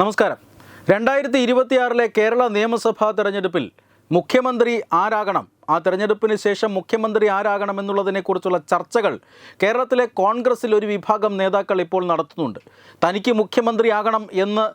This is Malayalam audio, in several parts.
നമസ്കാരം. രണ്ടായിരത്തി ഇരുപത്തിയാറിലെ കേരള നിയമസഭാ തെരഞ്ഞെടുപ്പിൽ മുഖ്യമന്ത്രി ആരാകണം? ആ തെരഞ്ഞെടുപ്പിന് ശേഷം മുഖ്യമന്ത്രി ആരാകണം എന്നുള്ളതിനെക്കുറിച്ചുള്ള ചർച്ചകൾ കേരളത്തിലെ കോൺഗ്രസിൽ ഒരു വിഭാഗം നേതാക്കൾ ഇപ്പോൾ നടത്തുന്നുണ്ട്. തനിക്ക് മുഖ്യമന്ത്രിയാകണം എന്ന്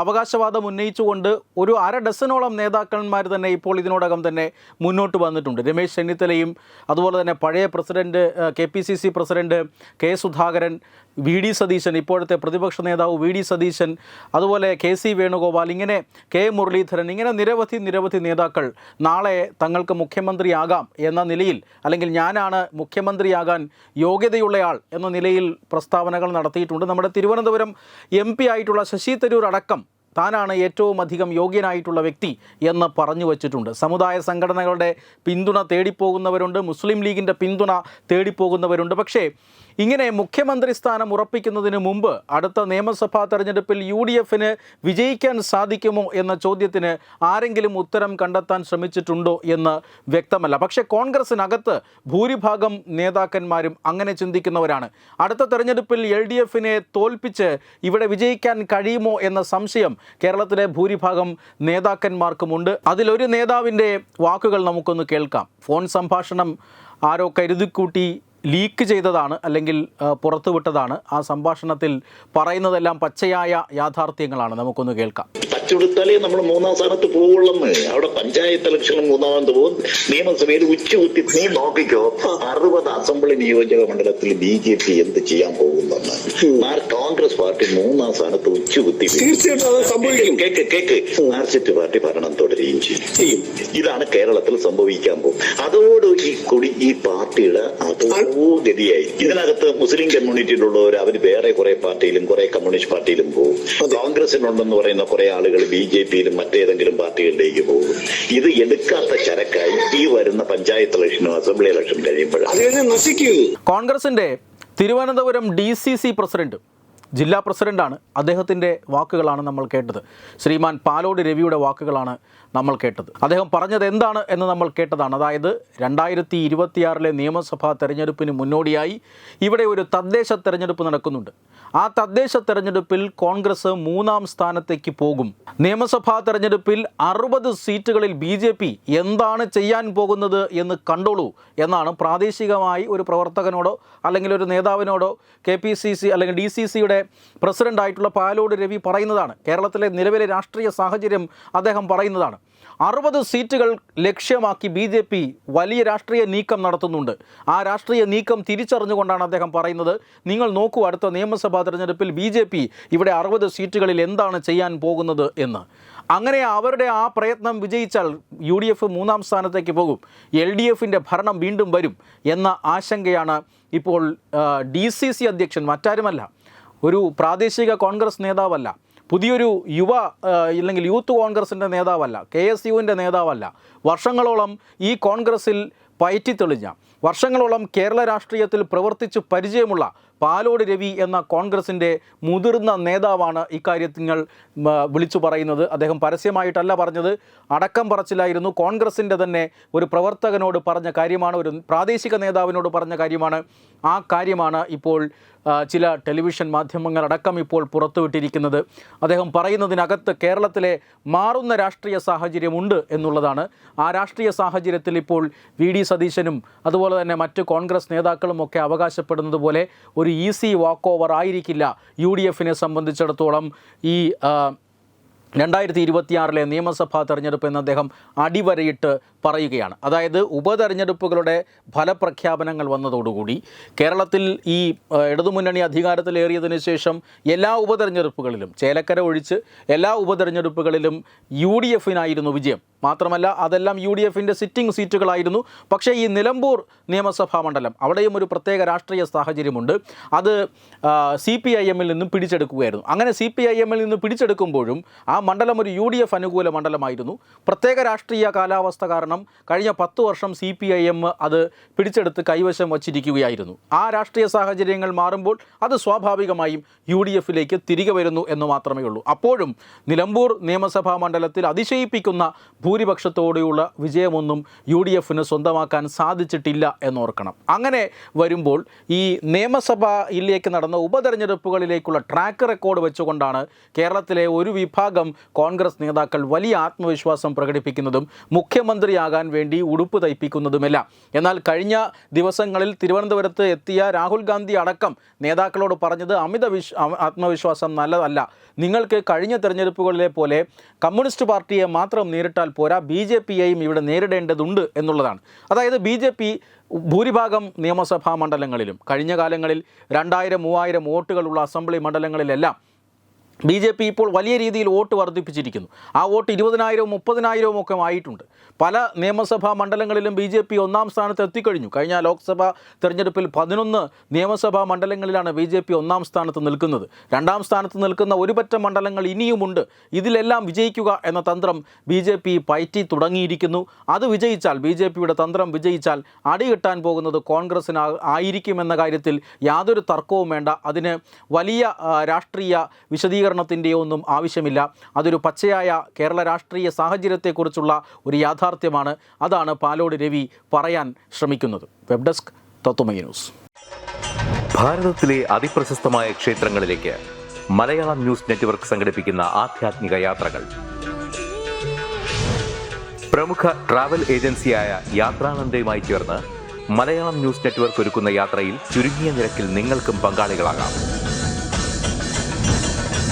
അവകാശവാദം ഉന്നയിച്ചുകൊണ്ട് ഒരു അര ഡസനോളം നേതാക്കന്മാർ തന്നെ ഇപ്പോൾ ഇതിനോടകം തന്നെ മുന്നോട്ട് വന്നിട്ടുണ്ട്. രമേശ് ചെന്നിത്തലയും അതുപോലെ തന്നെ പഴയ president K P C C president K Sudhakaran V D Satheesan ഇപ്പോഴത്തെ പ്രതിപക്ഷ നേതാവ് വി ഡി സതീശൻ അതുപോലെ കെ സി വേണുഗോപാൽ ഇങ്ങനെ കെ മുരളീധരൻ ഇങ്ങനെ നിരവധി നിരവധി നേതാക്കൾ നാളെ തങ്ങൾക്ക് മുഖ്യമന്ത്രിയാകാം എന്ന നിലയിൽ അല്ലെങ്കിൽ ഞാനാണ് മുഖ്യമന്ത്രിയാകാൻ യോഗ്യതയുള്ളയാൾ എന്ന നിലയിൽ പ്രസ്താവനകൾ നടത്തിയിട്ടുണ്ട്. നമ്മുടെ തിരുവനന്തപുരം എം ആയിട്ടുള്ള ശശി തരൂർ അടക്കം താനാണ് ഏറ്റവും അധികം യോഗ്യനായിട്ടുള്ള വ്യക്തി എന്ന് പറഞ്ഞു വച്ചിട്ടുണ്ട്. സമുദായ സംഘടനകളുടെ പിന്തുണ തേടിപ്പോകുന്നവരുണ്ട്. മുസ്ലിം ലീഗിന്റെ പിന്തുണ തേടിപ്പോകുന്നവരുണ്ട്. പക്ഷേ ഇങ്ങനെ മുഖ്യമന്ത്രി സ്ഥാനം ഉറപ്പിക്കുന്നതിന് മുമ്പ് അടുത്ത നിയമസഭാ തെരഞ്ഞെടുപ്പിൽ യു ഡി എഫിന് വിജയിക്കാൻ സാധിക്കുമോ എന്ന ചോദ്യത്തിന് ആരെങ്കിലും ഉത്തരം കണ്ടെത്താൻ ശ്രമിച്ചിട്ടുണ്ടോ എന്ന് വ്യക്തമല്ല. പക്ഷേ കോൺഗ്രസിനകത്ത് ഭൂരിഭാഗം നേതാക്കന്മാരും അങ്ങനെ ചിന്തിക്കുന്നവരാണ്. അടുത്ത തെരഞ്ഞെടുപ്പിൽ എൽ ഡി എഫിനെ തോൽപ്പിച്ച് ഇവിടെ വിജയിക്കാൻ കഴിയുമോ എന്ന സംശയം കേരളത്തിലെ ഭൂരിഭാഗം നേതാക്കന്മാർക്കുമുണ്ട്. അതിലൊരു നേതാവിന്റെ വാക്കുകൾ നമുക്കൊന്ന് കേൾക്കാം. ഫോൺ സംഭാഷണം ആരോ കരുതിക്കൂട്ടി ലീക്ക് ചെയ്തതാണ് അല്ലെങ്കിൽ പുറത്തുവിട്ടതാണ്. ആ സംഭാഷണത്തിൽ പറയുന്നതെല്ലാം പച്ചയായ യാഥാർത്ഥ്യങ്ങളാണ്. നമുക്കൊന്ന് കേൾക്കാം. പച്ചെടുത്താലേ നമ്മൾ മൂന്നാം സ്ഥാനത്ത് പോവുള്ളെന്ന്. അവിടെ പഞ്ചായത്ത് ഇലക്ഷനും മൂന്നാമത് പോകും. നിയമസഭയിൽ ഉച്ചകുത്തി നീ നോക്കിക്കോ. അറുപത് അസംബ്ലി നിയോജക മണ്ഡലത്തിൽ ബി ജെ പി എന്ത് ചെയ്യാൻ പോകുന്നെന്ന്. മാർ കോൺഗ്രസ് പാർട്ടി മൂന്നാം സ്ഥാനത്ത് ഉച്ചകുത്തി തീർച്ചയായിട്ടും കേക്ക് കേക്ക് മാർക്സിസ്റ്റ് പാർട്ടി ഭരണം തുടരുകയും ചെയ്യും. ചെയ്യും. ഇതാണ് കേരളത്തിൽ സംഭവിക്കാൻ പോകും അതോട് ഈ കൊടി ഈ പാർട്ടിയുടെ അതോ ഗതിയായി ഇതിനകത്ത് മുസ്ലിം കമ്മ്യൂണിറ്റിയിലുള്ളവർ അവർ വേറെ കുറെ പാർട്ടിയിലും കുറെ കമ്മ്യൂണിസ്റ്റ് പാർട്ടിയിലും പോകും. കോൺഗ്രസിനുണ്ടെന്ന് പറയുന്ന കുറെ ആളുകൾ ബി ജെ പിയിലും മറ്റേതെങ്കിലും പാർട്ടികളിലേക്ക് പോകും. ഇത് എടുക്കാത്ത ചരക്കായി ഈ വരുന്ന പഞ്ചായത്ത് ഇലക്ഷനും അസംബ്ലി ഇലക്ഷനും കഴിയുമ്പോഴാണ്. കോൺഗ്രസിന്റെ Thiruvananthapuram D C C president ജില്ലാ പ്രസിഡന്റാണ് അദ്ദേഹത്തിന്റെ വാക്കുകളാണ് നമ്മൾ കേട്ടത്. ശ്രീമാൻ പാലോട് രവിയുടെ വാക്കുകളാണ് നമ്മൾ കേട്ടത്. അദ്ദേഹം പറഞ്ഞത് എന്താണ് എന്ന് നമ്മൾ കേട്ടതാണ്. അതായത് രണ്ടായിരത്തി ഇരുപത്തിയാറിലെ നിയമസഭാ തെരഞ്ഞെടുപ്പിന് മുന്നോടിയായി ഇവിടെ ഒരു തദ്ദേശ തെരഞ്ഞെടുപ്പ് നടക്കുന്നുണ്ട്. ആ തദ്ദേശ തെരഞ്ഞെടുപ്പിൽ കോൺഗ്രസ് മൂന്നാം സ്ഥാനത്തേക്ക് പോകും. നിയമസഭാ തെരഞ്ഞെടുപ്പിൽ അറുപത് സീറ്റുകളിൽ ബി ജെ പി എന്താണ് ചെയ്യാൻ പോകുന്നത് എന്ന് കണ്ടോളൂ എന്നാണ് പ്രാദേശികമായി ഒരു പ്രവർത്തകനോടോ അല്ലെങ്കിൽ ഒരു നേതാവിനോടോ കെ പി സി സി അല്ലെങ്കിൽ ഡി സി സിയുടെ പ്രസിഡന്റായിട്ടുള്ള പാലോട് രവി പറയുന്നതാണ്. കേരളത്തിലെ നിലവിലെ രാഷ്ട്രീയ സാഹചര്യം അദ്ദേഹം പറയുന്നതാണ്. അറുപത് സീറ്റുകൾ ലക്ഷ്യമാക്കി ബി ജെ പി വലിയ രാഷ്ട്രീയ നീക്കം നടത്തുന്നുണ്ട്. ആ രാഷ്ട്രീയ നീക്കം തിരിച്ചറിഞ്ഞുകൊണ്ടാണ് അദ്ദേഹം പറയുന്നത് നിങ്ങൾ നോക്കൂ അടുത്ത നിയമസഭാ തെരഞ്ഞെടുപ്പിൽ ബി ജെ പി ഇവിടെ അറുപത് സീറ്റുകളിൽ എന്താണ് ചെയ്യാൻ പോകുന്നത് എന്ന്. അങ്ങനെ അവരുടെ ആ പ്രയത്നം വിജയിച്ചാൽ യു ഡി എഫ് മൂന്നാം സ്ഥാനത്തേക്ക് പോകും എൽ ഡി എഫിന്റെ ഭരണം വീണ്ടും വരും എന്ന ആശങ്കയാണ് ഇപ്പോൾ ഡി സി സി അധ്യക്ഷൻ മറ്റാരുമല്ല ഒരു പ്രാദേശിക കോൺഗ്രസ് നേതാവല്ല പുതിയൊരു യുവ അല്ലെങ്കിൽ യൂത്ത് കോൺഗ്രസിന്റെ നേതാവല്ല കെ എസ് യുവിന്റെ നേതാവല്ല. വർഷങ്ങളോളം ഈ കോൺഗ്രസിൽ പയറ്റിത്തെളിഞ്ഞ വർഷങ്ങളോളം കേരള രാഷ്ട്രീയത്തിൽ പ്രവർത്തിച്ച് പരിചയമുള്ള പാലോട് രവി എന്ന കോൺഗ്രസിന്റെ മുതിർന്ന നേതാവാണ് ഇക്കാര്യങ്ങൾ വിളിച്ചു പറയുന്നത്. അദ്ദേഹം പരസ്യമായിട്ടല്ല പറഞ്ഞത്. അടക്കം പറച്ചിലായിരുന്നു. കോൺഗ്രസിന്റെ തന്നെ ഒരു പ്രവർത്തകനോട് പറഞ്ഞ കാര്യമാണ് ഒരു പ്രാദേശിക നേതാവിനോട് പറഞ്ഞ കാര്യമാണ്. ആ കാര്യമാണ് ഇപ്പോൾ ചില ടെലിവിഷൻ മാധ്യമങ്ങളടക്കം ഇപ്പോൾ പുറത്തുവിട്ടിരിക്കുന്നത്. അദ്ദേഹം പറയുന്നതിനകത്ത് കേരളത്തിലെ മാറുന്ന രാഷ്ട്രീയ സാഹചര്യമുണ്ട് എന്നുള്ളതാണ്. ആ രാഷ്ട്രീയ സാഹചര്യത്തിൽ ഇപ്പോൾ വി ഡി സതീശനും അതുപോലെ തന്നെ മറ്റ് കോൺഗ്രസ് നേതാക്കളും ഒക്കെ അവകാശപ്പെടുന്നത് പോലെ ഒരു ഈസി വാക്ക് ഓവർ ആയിരിക്കില്ല യു ഡി എഫിനെ സംബന്ധിച്ചിടത്തോളം ഈ രണ്ടായിരത്തി ഇരുപത്തിയാറിലെ നിയമസഭാ തെരഞ്ഞെടുപ്പ് എന്ന് അദ്ദേഹം അടിവരയിട്ട് പറയുകയാണ്. അതായത് ഉപതെരഞ്ഞെടുപ്പുകളുടെ ഫലപ്രഖ്യാപനങ്ങൾ വന്നതോടുകൂടി കേരളത്തിൽ ഈ ഇടതുമുന്നണി അധികാരത്തിലേറിയതിനു ശേഷം എല്ലാ ഉപതെരഞ്ഞെടുപ്പുകളിലും ചേലക്കര ഒഴിച്ച് എല്ലാ ഉപതെരഞ്ഞെടുപ്പുകളിലും യു ഡി എഫിനായിരുന്നു വിജയം. മാത്രമല്ല അതെല്ലാം യു ഡി എഫിന്റെ സിറ്റിംഗ് സീറ്റുകളായിരുന്നു. പക്ഷേ ഈ നിലമ്പൂർ നിയമസഭാ മണ്ഡലം അവിടെയും ഒരു പ്രത്യേക രാഷ്ട്രീയ സാഹചര്യമുണ്ട്. അത് സി പി ഐ എമ്മിൽ നിന്നും പിടിച്ചെടുക്കുകയായിരുന്നു. അങ്ങനെ സി പി ഐ എമ്മിൽ നിന്ന് പിടിച്ചെടുക്കുമ്പോഴും ആ മണ്ഡലം ഒരു യു ഡി എഫ് അനുകൂല മണ്ഡലമായിരുന്നു. പ്രത്യേക രാഷ്ട്രീയ കാലാവസ്ഥ കാരണം കാരണം കഴിഞ്ഞ പത്ത് വർഷം സി പി ഐ എം അത് പിടിച്ചെടുത്ത് കൈവശം വച്ചിരിക്കുകയായിരുന്നു. ആ രാഷ്ട്രീയ സാഹചര്യങ്ങൾ മാറുമ്പോൾ അത് സ്വാഭാവികമായും യു ഡി എഫിലേക്ക് തിരികെ വരുന്നു എന്ന് മാത്രമേ ഉള്ളൂ. അപ്പോഴും നിലമ്പൂർ നിയമസഭാ മണ്ഡലത്തിൽ അതിശയിപ്പിക്കുന്ന ഭൂരിപക്ഷത്തോടെയുള്ള വിജയമൊന്നും യു ഡി എഫിന് സ്വന്തമാക്കാൻ സാധിച്ചിട്ടില്ല എന്നോർക്കണം. അങ്ങനെ വരുമ്പോൾ ഈ നിയമസഭയിലേക്ക് നടന്ന ഉപതെരഞ്ഞെടുപ്പുകളിലേക്കുള്ള ട്രാക്ക് റെക്കോർഡ് വെച്ചുകൊണ്ടാണ് കേരളത്തിലെ ഒരു വിഭാഗം കോൺഗ്രസ് നേതാക്കൾ വലിയ ആത്മവിശ്വാസം പ്രകടിപ്പിക്കുന്നതും മുഖ്യമന്ത്രിയാകാൻ വേണ്ടി ഉടുപ്പ് തയ്പ്പിക്കുന്നതുമെല്ലാം. എന്നാൽ കഴിഞ്ഞ ദിവസങ്ങളിൽ തിരുവനന്തപുരത്ത് എത്തിയ രാഹുൽ ഗാന്ധി അടക്കം നേതാക്കളോട് പറഞ്ഞത് അമിത വിശ് ആത്മവിശ്വാസം നല്ലതല്ല. നിങ്ങൾക്ക് കഴിഞ്ഞ തെരഞ്ഞെടുപ്പുകളിലെ പോലെ കമ്മ്യൂണിസ്റ്റ് പാർട്ടിയെ മാത്രം നേരിട്ടാൽ പോരാ ബി ജെ പിയെയും ഇവിടെ നേരിടേണ്ടതുണ്ട് എന്നുള്ളതാണ്. അതായത് ബി ജെ പി ഭൂരിഭാഗം നിയമസഭാ മണ്ഡലങ്ങളിലും കഴിഞ്ഞ കാലങ്ങളിൽ രണ്ടായിരം മൂവായിരം വോട്ടുകളുള്ള അസംബ്ലി മണ്ഡലങ്ങളിലെല്ലാം ബി ജെ പി ഇപ്പോൾ വലിയ രീതിയിൽ വോട്ട് വർദ്ധിപ്പിച്ചിരിക്കുന്നു. ആ വോട്ട് ഇരുപതിനായിരവും മുപ്പതിനായിരവും ഒക്കെ ആയിട്ടുണ്ട്. പല നിയമസഭാ മണ്ഡലങ്ങളിലും ബി ജെ പി ഒന്നാം സ്ഥാനത്ത് എത്തിക്കഴിഞ്ഞു. കഴിഞ്ഞ ലോക്സഭാ തെരഞ്ഞെടുപ്പിൽ പതിനൊന്ന് നിയമസഭാ മണ്ഡലങ്ങളിലാണ് ബി ജെ പി ഒന്നാം സ്ഥാനത്ത് നിൽക്കുന്നത്. രണ്ടാം സ്ഥാനത്ത് നിൽക്കുന്ന ഒരുപറ്റ മണ്ഡലങ്ങൾ ഇനിയുമുണ്ട്. ഇതിലെല്ലാം വിജയിക്കുക എന്ന തന്ത്രം ബി ജെ പി പയറ്റി തുടങ്ങിയിരിക്കുന്നു. അത് വിജയിച്ചാൽ ബി ജെ പിയുടെ തന്ത്രം വിജയിച്ചാൽ അടി കിട്ടാൻ പോകുന്നത് കോൺഗ്രസിന് ആയിരിക്കുമെന്ന കാര്യത്തിൽ യാതൊരു തർക്കവും വേണ്ട. അതിന് വലിയ രാഷ്ട്രീയ രാഷ്ട്രീയ വിശദീകരണത്തിന്റെയോ ഒന്നും ആവശ്യമില്ല. അതൊരു പച്ചയായ കേരള രാഷ്ട്രീയ സാഹചര്യത്തെക്കുറിച്ചുള്ള ഒരു യാഥാർത്ഥ്യമാണ്. അതാണ് പാലോട് രവി പറയാൻ ശ്രമിക്കുന്നത്. Web desk Tatwamayi news. ഭാരതത്തിലെ അതിപ്രശസ്തമായ ക്ഷേത്രങ്ങളിലേക്ക് മലയാളം ന്യൂസ് നെറ്റ്വർക്ക് സംഘടിപ്പിക്കുന്ന ആധ്യാത്മിക യാത്രകൾ. പ്രമുഖ ട്രാവൽ ഏജൻസിയായ യാത്രാനന്ദയുമായി ചേർന്ന് മലയാളം ന്യൂസ് നെറ്റ്വർക്ക് ഒരുക്കുന്ന യാത്രയിൽ ചുരുങ്ങിയ നിരക്കിൽ നിങ്ങൾക്കും പങ്കാളികളാകാം.